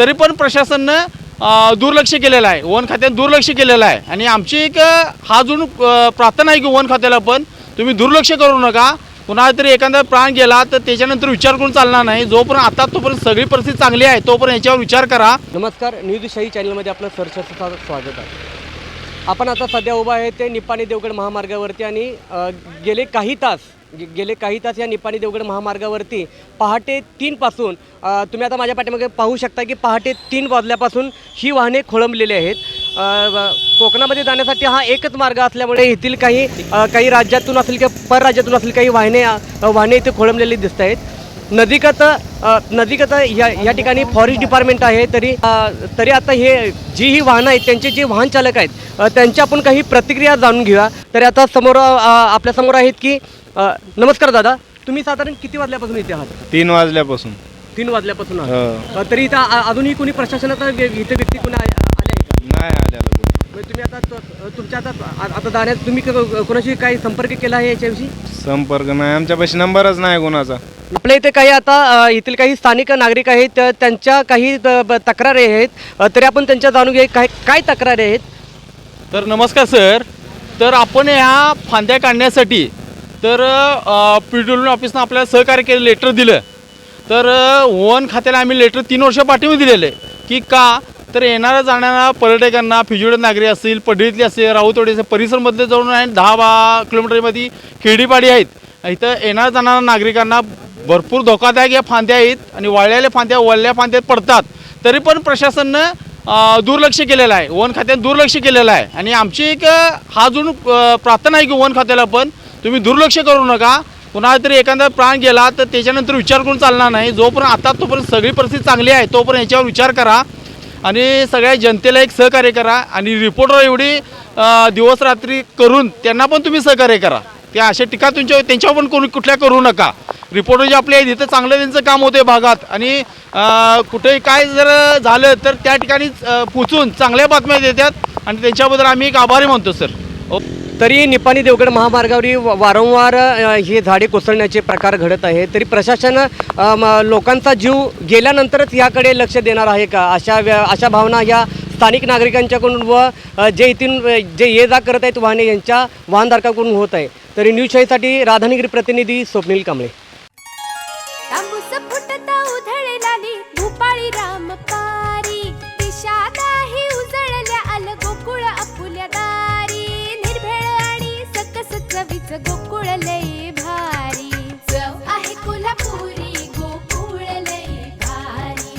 तरी पण प्रशासनानं दुर्लक्ष केलेलं आहे. वन खात्यानं दुर्लक्ष केलेलं आहे. आणि आमची एक हा अजून प्रार्थना आहे की वन खात्याला पण तुम्ही दुर्लक्ष करू नका. कुणाला तरी एखादा प्राण गेला तर त्याच्यानंतर विचार करून चालणार नाही. जोपर्यंत आता तोपर्यंत सगळी परिस्थिती चांगली आहे तोपर्यंत याच्यावर विचार करा. नमस्कार न्यूजशाही चॅनलमध्ये आपलं सरसचं स्वागत आहे. आपण आता सध्या उभा आहे ते निपाणी देवगड महामार्गावरती आणि गेले काही तास गे- गेले काही तास या निपाणी देवगड महामार्गावरती पहाटे तीनपासून तुम्ही आता माझ्या पाठीमागे पाहू शकता की पहाटे तीन वाजल्यापासून ही वाहने खोळंबलेली आहेत. कोकणामध्ये जाण्यासाठी हा एकच मार्ग असल्यामुळे येथील काही काही राज्यातून असेल किंवा परराज्यातून असेल काही वाहने वाहने इथे खोळंबलेली दिसत आहेत. नदीकत नदीकत या या ठिकाणी फॉरेस्ट डिपार्टमेंट आहे तरी तरी आता हे जी ही वाहनं आहेत त्यांचे जे वाहन चालक आहेत अ, त्यांची आपण काही प्रतिक्रिया जाणून घेऊया. तरी आता समोर अ, आपल्यासमोर आहेत की नमस्कार दादा तुम्ही साधारण किती वाजल्यापासून इथे आहात? तीन वाजल्यापासून. तीन वाजल्यापासून हो. तरी इथं अजूनही कोणी प्रशासनाचा इथे व्यक्ती कोणी आले नाही म्हणजे तुम्ही आता तुमच्या आता आता जाण्यात तुम्ही कोणाशी काही संपर्क केला आहे याच्याविषयी? संपर्क नाही आमच्यापाशी नंबरच नाही कोणाचा. आपल्या इथे काही आता येथील काही स्थानिक नागरिक आहेत तर त्यांच्या काही ब- तक्रारी आहेत. तरी आपण त्यांच्या जाणून घेऊ काय काय तक्रारी आहेत? तर नमस्कार सर. तर आपण ह्या फांद्या काढण्यासाठी तर पी डब्ल्यू ऑफिसनं आपल्याला सहकार्य केलं लेटर दिलं. तर वन खात्याला आम्ही लेटर तीन वर्ष पाठवून दिलेलं. आहे की का? तर येणाऱ्या जाणाऱ्या पर्यटकांना फिजुडे नागरी असतील पडळीतले असेल राऊतवाडी असेल परिसरमधले जाऊन आहे दहा बा किलोमीटरमध्ये खेडीपाडी आहेत. इथं येणाऱ्या जाणाऱ्या नागरिकांना भरपूर धोकादायक या फांद्या आहेत आणि वाळलेल्या फांद्या वळल्या फांद्यात पडतात. तरी पण प्रशासनानं दुर्लक्ष केलेलं आहे. वन खात्यानं दुर्लक्ष केलेलं आहे. आणि आमची एक हा अजून प्रार्थना आहे की वन खात्याला पण तुम्ही दुर्लक्ष करू नका. पुन्हा तरी एखादा प्राण गेला तर त्याच्यानंतर विचार करून चालणार नाही. जोपर्यंत आता तोपर्यंत सगळी परिस्थिती चांगली आहे तोपर्यंत याच्यावर विचार करा. आणि सगळ्या जनतेला एक सहकार्य करा. आणि रिपोर्टर एवढी दिवस रात्री करून त्यांना पण तुम्ही सहकार्य करा. त्या अशा टीका तुमच्या त्यांच्यावर पण कोणी कुठल्या करू नका. रिपोर्टर जे आपले आहेत इथं चांगलं त्यांचं काम होते भागात. आणि कुठेही काय जर झालं तर त्या ठिकाणी पोचून चांगल्या बातम्या देतात. आणि त्यांच्याबद्दल आम्ही एक आभारी म्हणतो सर. तरी निपाणी देवगड महामार्गावरील वारंवार हे झाडे कोसळण्याचे प्रकार घडत आहे तरी प्रशासन म- लोकांचा जीव गेल्यानंतरच याकडे लक्ष देणार आहे का? अशा व्य- अशा भावना या स्थानिक नागरिकांच्याकडून व जे इथून जे ये जा करत आहेत वाहने यांच्या वाहनधारकाकडून होत आहे. तरी न्यूज शाहीसाठी राधानगिरी प्रतिनिधी स्वप्नील कांबळे.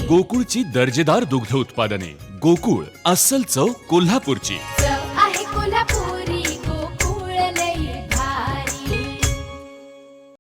गोकुळची दर्जेदार दुग्ध उत्पादने. गोकुळ अस्सल चव कोल्हापूरची.